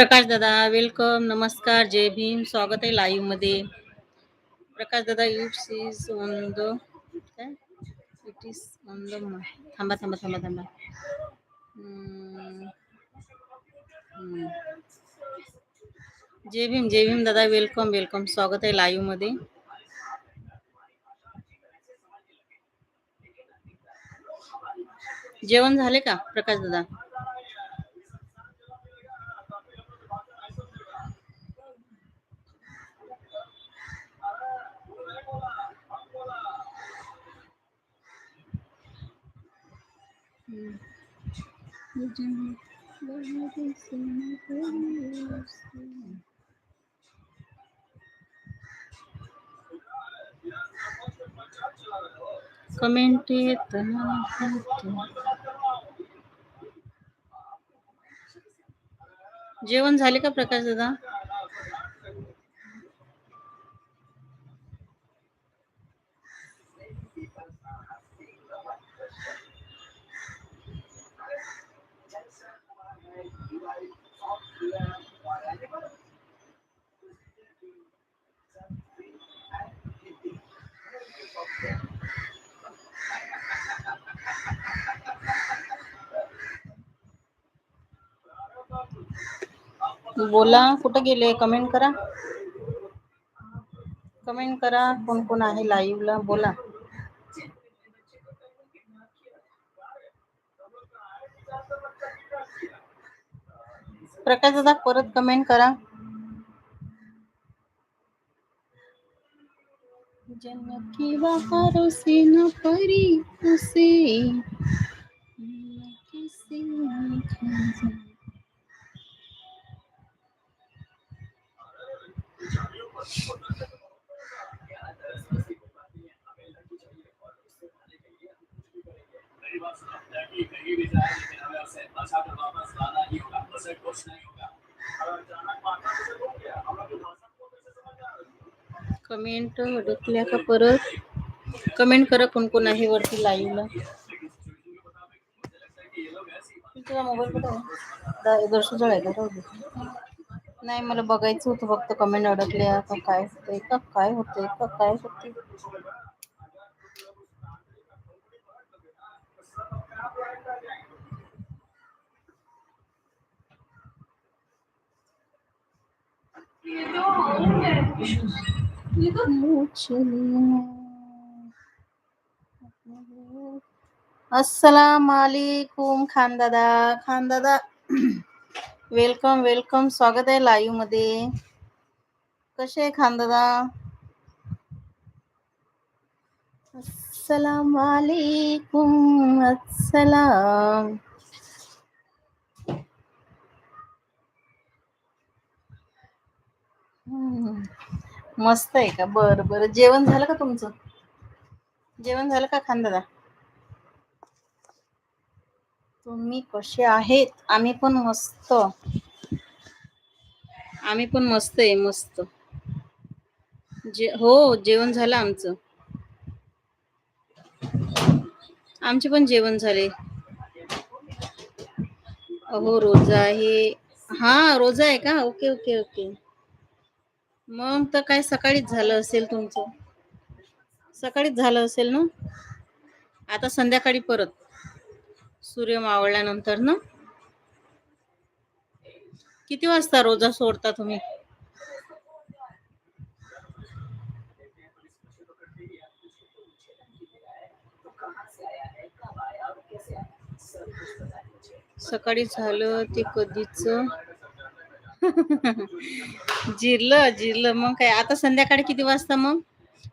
प्रकाश दादा वेलकम नमस्कार जय भीम स्वागत आहे लाईव्हमध्ये. प्रकाश दादा it's is on the it is on the थांबा थांबा थांबा थांबा. जय भीम जय भीम दादा वेलकम वेलकम स्वागत आहे लाईव्हमध्ये. जेवण झाले का प्रकाश दादा? कमेंट येत जेवण झाले का प्रकाश दादा? बोला कुठं गेले? कमेंट करा. कमेंट करा कोण कोण आहे live ला? बोला. प्रकाश दादा परत कमेंट करा. जनकी बहारों से न परी उसे किसी ने खजा कमेंट अडकल्या का परत? कमेंट करा कोण कोण आहे वरती लाईव्ह ला. तुझा मोबाईल कुठे आहे? दर्शन जवळ आहे का. नाही मला बघायचं होतं फक्त कमेंट अडकल्या का काय होतंय का काय होतंय का काय होते अस्सलाम वालेकुम खान दादा खान दादा वेलकम वेलकम स्वागत आहे लाईव्हमध्ये कसे आहे खान दादा अस्सलाम वालेकुम अस्सलाम हम्म, मस्त आहे का? बरं बरं. जेवण झालं का तुमचं? जेवण झालं का खान दादा तुम्ही कसे आहेत? आम्ही पण मस्त. आम्ही पण मस्त आहे मस्त. जे हो जेवण झालं आमचं. आमचे पण जेवण झाले. अहो रोजा आहे. हा रोजा आहे का? Okay okay okay. मग तर काय सकाळीच झालं असेल तुमचं? सकाळीच झालं असेल ना? आता संध्याकाळी परत. सूर्य मावळल्यानंतर ना? किती वाजता रोजा सोडता तुम्ही? सकाळी झालं ते कधीच? जिरलं, जिरलं. मग काय आता संध्याकाळी किती वाजता मग?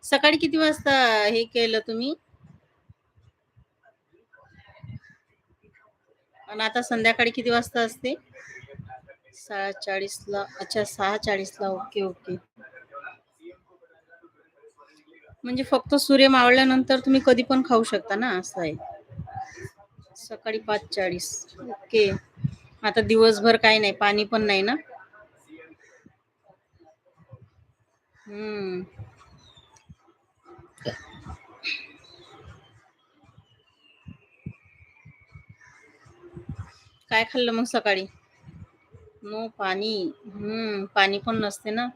सकाळी किती वाजता हे केलं तुम्ही? आणि आता संध्याकाळी किती वाजता असते? 6:40 ला. अच्छा 6:40 ला. Okay, okay. म्हणजे फक्त सूर्य मावळल्यानंतर तुम्ही कधी पण खाऊ शकता ना, असं आहे. सकाळी 5:40 ओके. आता दिवसभर काही नाही, पाणी पण नाही ना? हं. काय खाल्लं मग सकाळी? नो पाणी. हम्म पाणी पण नसते ना.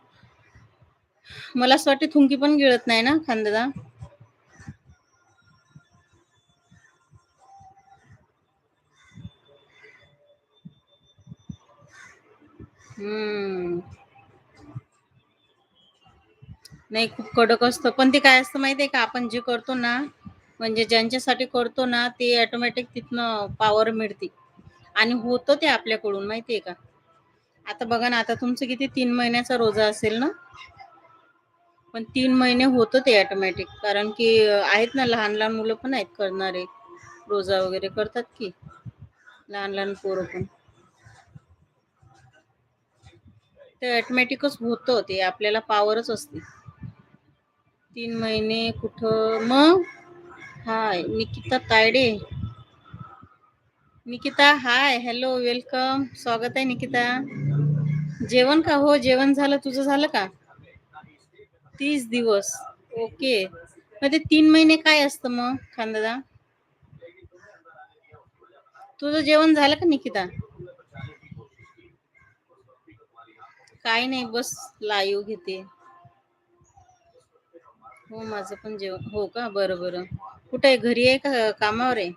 मला असं वाटते थुंकी पण गिळत नाही ना खांदा हम्म नाही खूप कडक असतं. पण ते काय असतं माहिती आहे का? आपण जे करतो ना, म्हणजे ज्यांच्यासाठी करतो ना, ते ऑटोमॅटिक तिथनं पॉवर मिळते आणि होतं ते आपल्याकडून माहिती आहे का? आता बघा ना, आता तुमचं किती तीन महिन्याचा रोजा असेल ना? पण तीन महिने होतं ते ऑटोमॅटिक. कारण की आहेत ना लहान-लहान मुलं पण आहेत करणारे. रोजा वगैरे करतात की. लहान-लहान पोरं पण. ते ऑटोमॅटिकच होतं. ते आपल्याला पॉवरच असते. तीन महिने कुठं मग? Hi, Nikita Tayde. Nikita hi, hello, welcome. स्वागत आहे निकिता. जेवण का? हो, जेवण झालं. तुझं झालं का? तीस दिवस. ओके. मग ते तीन महिने काय असतं मग खांदादा तुझं जेवण झालं का निकिता? काही नाही, बस लाईव्ह घेते. हो, माझं पण जेवण हो का? बरं, बरं. कुठे आहे? घरी आहे का कामावर आहे?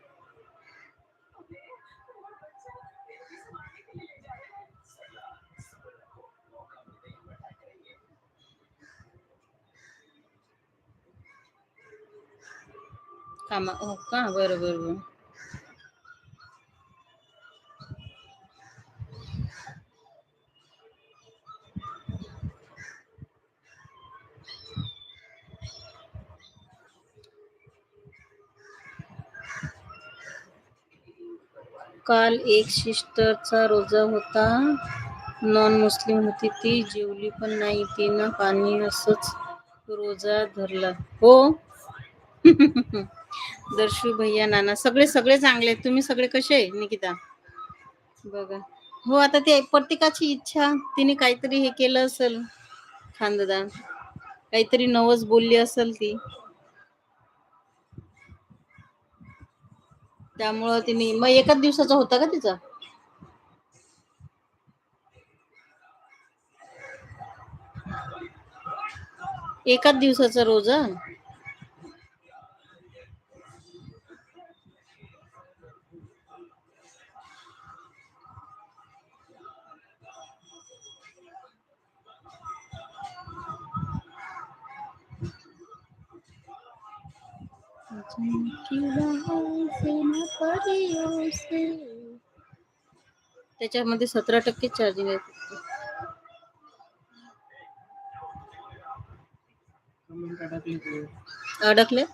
कामा हो का? बरं, बरं, बरं. काल एक सिस्टरचा रोजा होता. नॉन मुस्लिम होती ती. जेवली पण नाही. तिनं पाणी असंच रोजा धरला. हो. दर्शू भैया नाना सगळे सगळे चांगले आहेत. तुम्ही सगळे कसे आहे निकिता? बघा. हो, आता ते प्रत्येकाची इच्छा. तिने काहीतरी हे केलं असेल खांददा. काहीतरी नवस बोलली असेल ती. त्यामुळं तिने मग एकाच दिवसाचा होता का तिचा? एकाच दिवसाचा रोज त्याच्यामध्ये 17% चार्जिंग आहे. अडकले?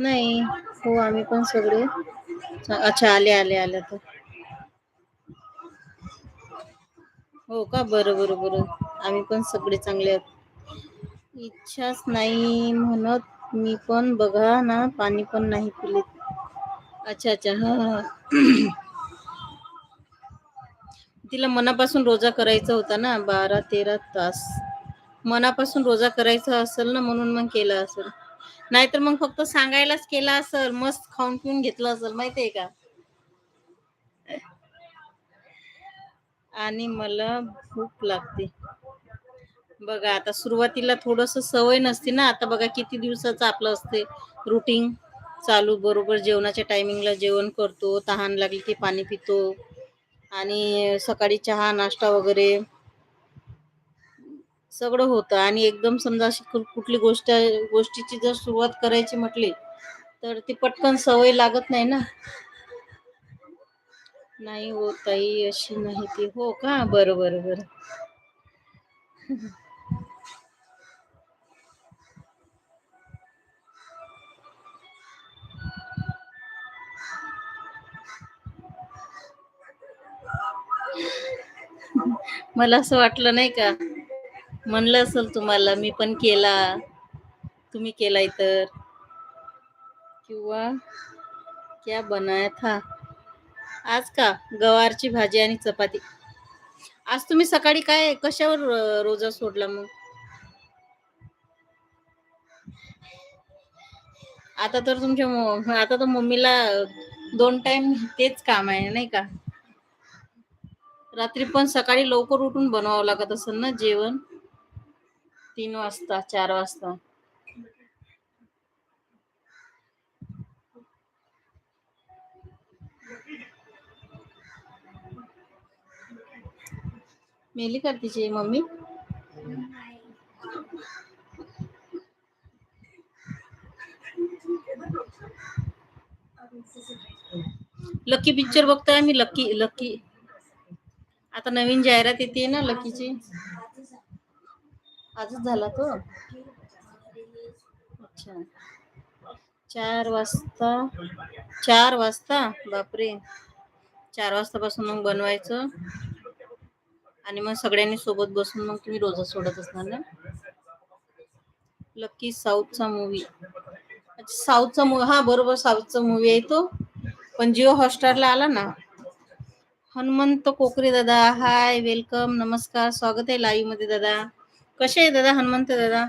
नाही. हो, आम्ही पण सगळे अच्छा आले, आले, आले आता. हो का? बरं, बरं, बरं. आम्ही पण सगळे चांगले आहोत. इच्छाच नाही म्हणत मी पण बघा ना, पाणी पण नाही पिले. अच्छा, अच्छा. हा तिला मनापासून रोजा करायचा होता ना 12-13 तास. मनापासून रोजा करायचा असेल ना, म्हणून मग केला असेल. नाहीतर मग फक्त सांगायलाच केला असेल. मस्त खाऊन-पिऊन घेतलं असेल माहिती आहे का? आणि मला भूक लागते. बघा आता सुरुवातीला थोडंसं सवय नसते ना. आता बघा किती दिवसाचं आपलं असते रुटीन चालू. बरोबर जेवणाच्या टायमिंगला जेवण करतो. तहान लागली की पाणी पितो आणि सकाळी चहा, नाश्ता वगैरे सगळं होतं आणि एकदम समजा अशी कुठली गोष्ट गोष्टीची जर सुरुवात करायची म्हटली, तर ती पटकन सवय लागत नाही ना. नाही हो ताई अशी नाही ती हो का बरं बरं बरं मला असं वाटलं नाही का? म्हणलं असेल तुम्हाला मी पण केला. तुम्ही केलाय तर. किंवा क्या बनाया था? आज का? गवारची भाजी आणि चपाती. आज तुम्ही सकाळी काय कशावर रोजा सोडला मग? आता तर तुमच्या आता तर मम्मीला दोन टाइम तेच काम आहे नाही का? रात्री पण सकाळी लवकर उठून बनवावं लागत असेल ना जेवण? तीन वाजता चार वाजता. मेली का तिची मम्मी? लकी पिक्चर बघतोय आम्ही? लकी लकी आता नवीन जाहिरात येते ना लकीची. आजच झाला तो. अच्छा. चार वाजता चार वाजता? बापरे. चार वाजतापासून मग बनवायचं. आणि मग सगळ्यांनी सोबत बसून मग तुम्ही रोजा सोडत असणार ना? लकी साऊथचा मूवी साऊथचा मूवी हा बरोबर साऊथचा मूवी आहे तो. पण जिओ हॉटस्टारला आला ना? हनुमंत कोकरे दादा. हाय वेलकम नमस्कार. स्वागत आहे लाईव्हमध्ये दादा. कसे आहे दादा हनुमंत दादा?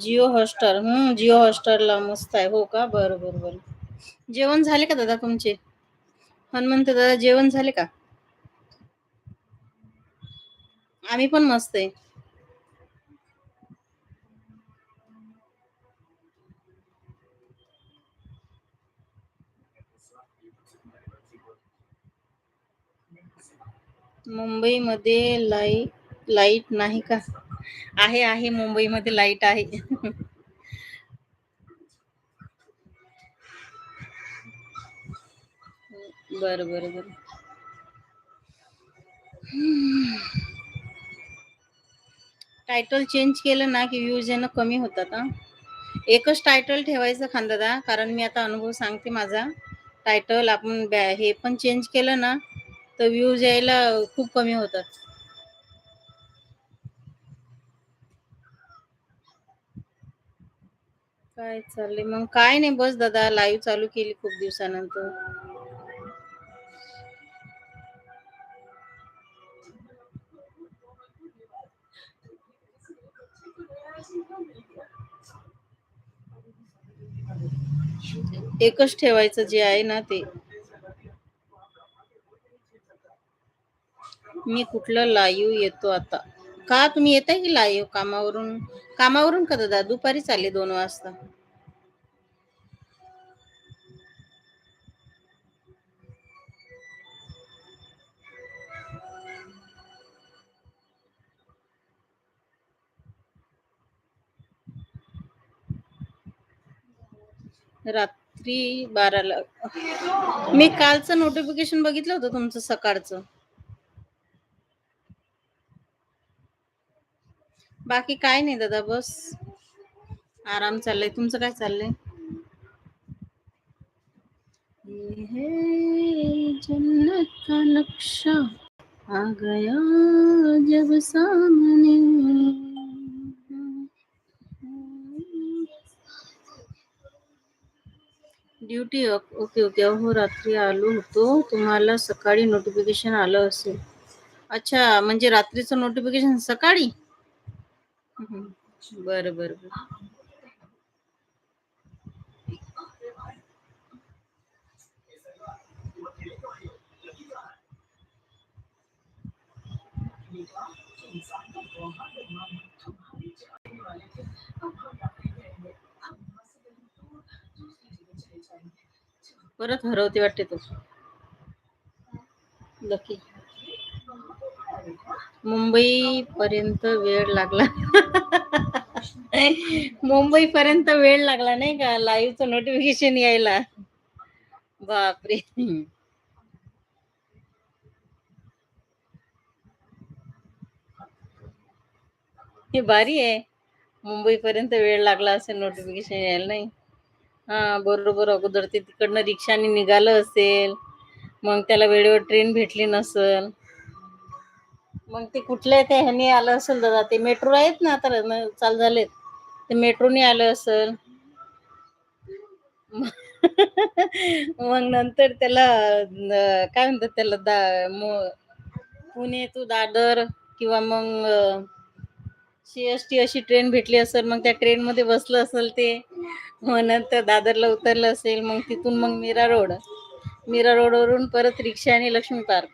जिओ हॉस्टर हम्म जिओ हॉस्टरला मस्त आहे. हो का? बरं बरं बरं. जेवण झाले का दादा तुमचे? हनुमंत दादा जेवण झाले का? आम्ही पण मस्त आहे. मुंबईमध्ये लाइट लाइट नाही का? आहे आहे. मुंबईमध्ये लाइट आहे. बर बर बर. टायटल चेंज केलं ना की व्ह्यूज येणं कमी होतात हा? एकच टायटल ठेवायचं खांदादा कारण मी आता अनुभव सांगते माझा. टायटल आपण बॅ- हे पण चेंज केलं ना तर व्ह्यूज यायला खूप कमी होतात. काय चाललंय? मग काय नाही बस दादा लाईव्ह चालू केली खूप दिवसानंतर. एकच ठेवायचं जे आहे ना ते. मी कुठलं लाईव्ह येतो आता? का तुम्ही येताय की लाईव्ह कामावरून? कामावरून का दादा? दुपारी चालले दोन वाजता. रात्री बाराला मी कालचं नोटिफिकेशन बघितलं होतं तुमचं सकाळचं. बाकी काय नाही दादा बस. आराम चाललाय. तुमचं काय चाललंय? है जन्नत का नक्शा आ गया जब सामने। ड्युटी ओके ओके अहो रात्री आलो होतो. तुम्हाला सकाळी नोटिफिकेशन आलं असेल. अच्छा म्हणजे रात्रीचं नोटिफिकेशन सकाळी. बर बर परत हरवते वाटते तो. लकी मुंबई पर्यंत वेळ लागला. मुंबई पर्यंत वेळ लागला नाही का? लाईव्हचं नोटिफिकेशन यायला. बापरे. हे भारी आहे. मुंबई पर्यंत वेळ लागला असेल नोटिफिकेशन यायला नाही. हा बरोबर. अगोदर ते तिकडनं रिक्षाने निघालं असेल. मग त्याला वेळेवर ट्रेन भेटली नसल. मग ते कुठल्या ते ह्यानी आलं असेल दादा? ते मेट्रो आहेत ना आता चालू झालेत. ते मेट्रोने आलं असेल. मग नंतर त्याला काय म्हणतात त्याला दा मो- पुणे तू दादर किंवा मग सी एस टी अशी ट्रेन भेटली असेल मग त्या ट्रेन मध्ये बसलं असेल ते. मग नंतर दादरला उतरलं असेल मग तिथून मग मीरा रोड. मीरा रोडवरून परत रिक्षा आणि लक्ष्मी पार्क.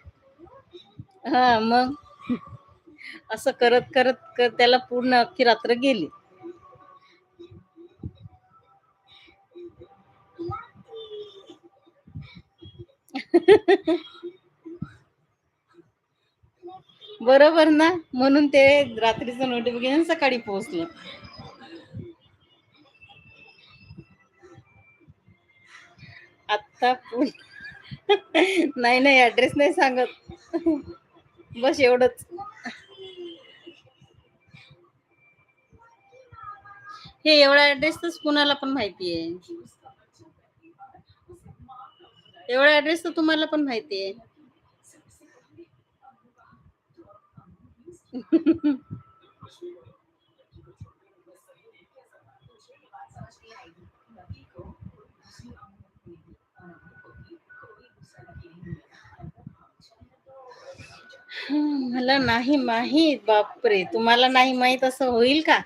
हा मग असं करत करत करत त्याला पूर्ण अख्खी रात्र गेली. बरोबर ना? म्हणून ते रात्रीचं नोटिफिकेशन सकाळी पोहोचलं आता पु- नाही नाही ऍड्रेस नाही सांगत. बस एवढंच. हे एवढा ऍड्रेस तर कुणाला पण माहिती आहे. एवढा ऍड्रेस तर तुम्हाला पण माहिती आहे. मला नाही माहीत बापरे. तुम्हाला नाही माहीत असं होईल का?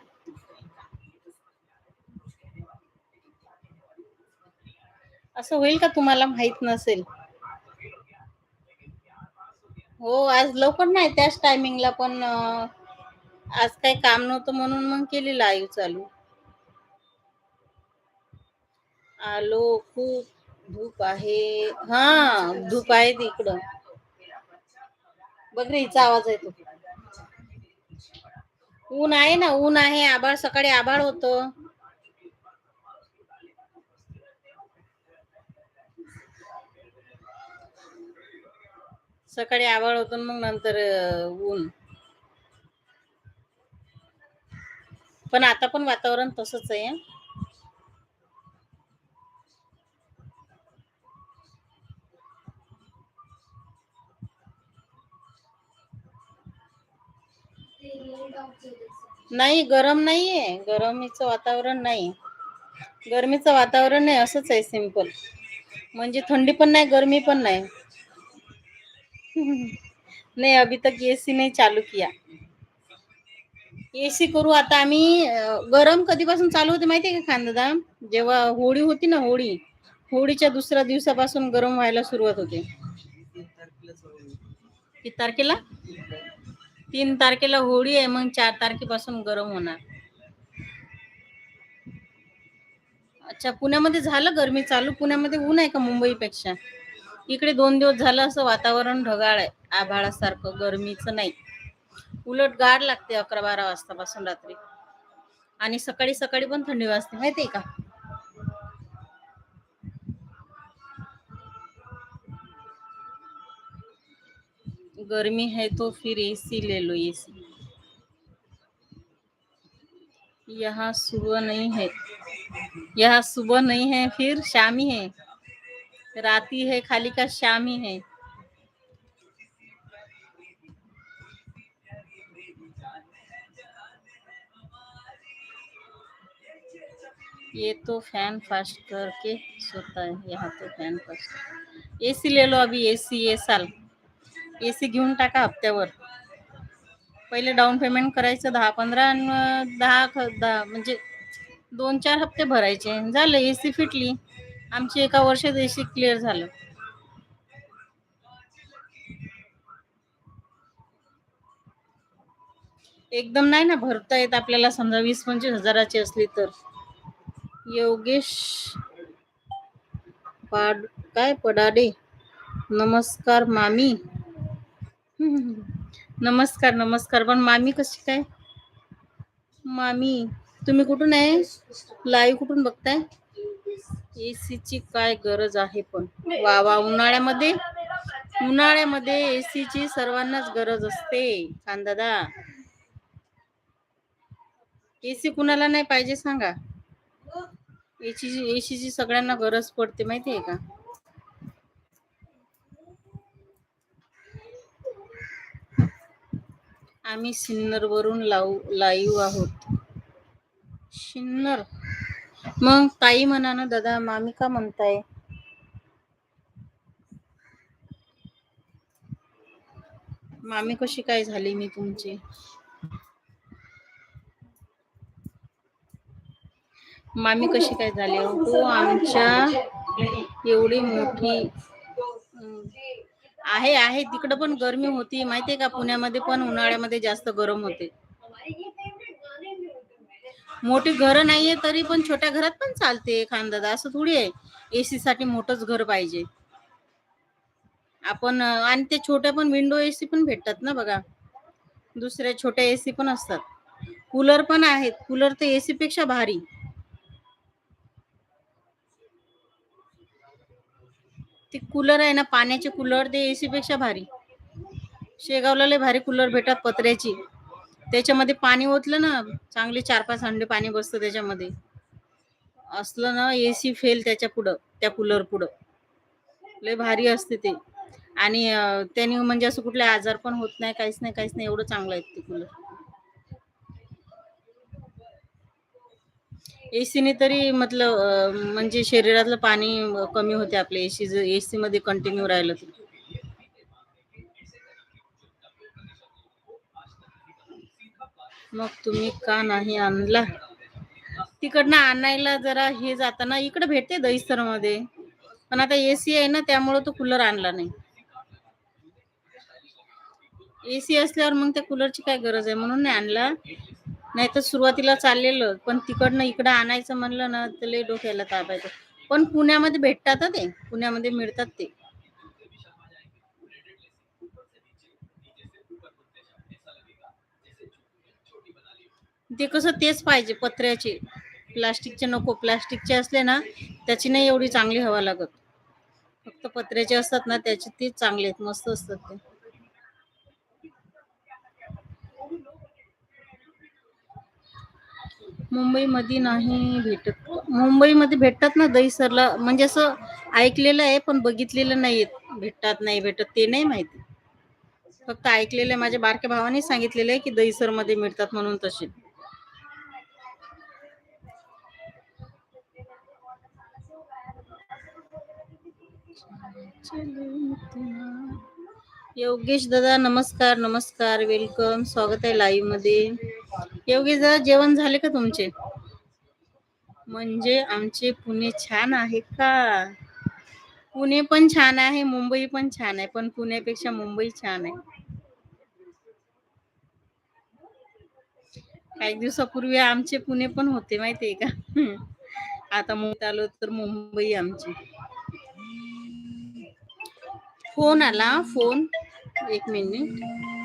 असं होईल का तुम्हाला माहीत नसेल? हो आज लवकर नाही त्याच टायमिंगला पण आज काही काम नव्हतं म्हणून मग केली लाईव्ह चालू. आलो खूप धूप आहे. हा धूप आहे तिकडं. बघ रे हिचा आवाज येतो. ऊन आहे ना ऊन आहे आभाळ सकाळी आभाळ होतं. सकाळी आभाळ होतं मग नंतर ऊन. पण आता पण वातावरण तसंच आहे नाही गरम नाहीये. गरमीचं वातावरण नाही. गरमीचं वातावरण नाही असंच आहे सिंपल. म्हणजे थंडी पण नाही गरमी पण नाही. नहीं अभी तक एसी नहीं चालू किया. एसी करू आता आम्ही गरम कधीपासून चालू होते माहितीये का खानदादा? जेव्हा होळी होती ना होळी होळीच्या दुसऱ्या दिवसापासून गरम व्हायला सुरुवात होते. किती तारखेला? तीन तारखेला होळी आहे मग चार तारखेपासून गरम होणार. अच्छा पुण्यामध्ये झालं गरमी चालू? पुण्यामध्ये ऊन आहे का मुंबईपेक्षा? इकडे दोन दिवस झालं असं वातावरण ढगाळ आहे. आभाळासारखं गरमीचं नाही. उलट गाड लागते अकरा बारा वाजतापासून रात्री. आणि सकाळी सकाळी पण थंडी वाजते माहितीये का? गर्मी है तो फिर एसी ले लो एसी यहाँ सुबह नहीं है। यहाँ सुबह नहीं है फिर शाम ही है। राती है, खाली का शाम ही ये तो फ़ैन फास्ट करके सोता है, यहाँ तो फॅन फास्ट एसी ले लो अभी एसी ये साल। एसी घेऊन टाका हप्त्यावर। पहिले डाऊन पेमेंट पंधरा आणि मग दहा दहा, म्हणजे दोन चार हप्ते भरायचे. झालं सी फिटली. आमची एका वर्षात एसी क्लिअर झालं. एकदम नाही ना भरता येत आपल्याला समजा वीस पंचवीस हजाराची असली तर. योगेश पाड काय पडाडे? नमस्कार मामी. नमस्कार नमस्कार. पण मामी कशी काय? मामी तुम्ही कुठून आहे? लाईव्ह कुठून बघताय? एसीची काय गरज आहे पण? वा वा उन्हाळ्यामध्ये? उन्हाळ्यामध्ये एसीची सर्वांनाच गरज असते खानदादा एसी कुणाला नाही पाहिजे सांगा? एसीची एसीची सगळ्यांना गरज पडते माहिती आहे का? आम्ही सिन्नर वरून लावू लाईव्ह आहोत. सिन्नर. मग ताई म्हणा ना दादा मामी का म्हणताय? मामी कशी काय झाली मी तुमची? मामी कशी काय झाली हो आमच्या एवढी मोठी आहे आहे. तिकडं पण गरमी होती. माहितीये का पुण्यामध्ये पण उन्हाळ्यामध्ये जास्त गरम होते. मोठी घरं नाहीये तरी पण छोट्या घरात पण चालते खानदादा असं थोडी आहे. एसी साठी मोठंच घर पाहिजे. आपण आणि ते छोट्या पण विंडो एसी पण भेटतात ना बघा. दुसऱ्या छोट्या एसी पण असतात. कूलर पण आहेत. कूलर तर एसी पेक्षा भारी. ते कूलर आहे ना पाण्याचे कूलर ते एसी पेक्षा भारी. शेगावला लय भारी कूलर भेटतात पत्र्याची. त्याच्यामध्ये पाणी ओतलं ना चांगले चार पाच हंडे पाणी बसतं त्याच्यामध्ये. असलं ना एसी फेल त्याच्या पुढं त्या कूलर पुढं. लय भारी असते ते. आणि त्याने म्हणजे असं कुठले आजार पण होत नाही काहीच नाही काहीच नाही एवढं चांगलं आहे ते कूलर एसीने तरी मतलब म्हणजे शरीरातलं पाणी कमी होते आपल्या एसी एसी मध्ये कंटिन्यू राहिलं तर. मग तुम्ही का नाही आणला? तिकडनं आणायला जरा हे जाताना इकडे भेटते दहिसरमध्ये पण आता एसी आहे ना त्यामुळे तो कूलर आणला नाही. एसी असल्यावर मग त्या कूलरची काय गरज आहे? म्हणून नाही आणला. नाही तर सुरुवातीला चाललेलं पण तिकडनं इकडं आणायचं म्हणलं ना तर लय डोक्याला ताप आहे पण पुण्यामध्ये भेटतात ते. पुण्यामध्ये मिळतात ते. ते कसं तेच पाहिजे पत्र्याचे. प्लास्टिकचे नको प्लास्टिकचे असले ना त्याची नाही एवढी चांगली हवा लागत. फक्त पत्र्याचे असतात ना त्याचे तेच चांगले आहेत मस्त असतात ते. मुंबईमध्ये नाही भेटत. मुंबईमध्ये भेटतात ना दहीसरला म्हणजे असं ऐकलेलं आहे पण बघितलेलं नाही भेटतात नाही भेटत ते नाही माहिती. फक्त ऐकलेलं आहे माझ्या बारक्या भावाने सांगितलेलं आहे की दहीसरमध्ये मिळतात म्हणून तसे. योगेश दादा नमस्कार नमस्कार वेलकम स्वागत आहे लाईव्हमध्ये. योगेश दादा जेवण झाले का तुमचे? म्हणजे आमचे पुणे छान आहे का? पुणे पण छान आहे मुंबई पण छान आहे पण पुण्यापेक्षा मुंबई छान आहे. काही दिवसापूर्वी आमचे पुणे पण होते माहितीये का? आता मुंबईत आलो तर मुंबई आमची. फोन आला फोन. एक मिनिट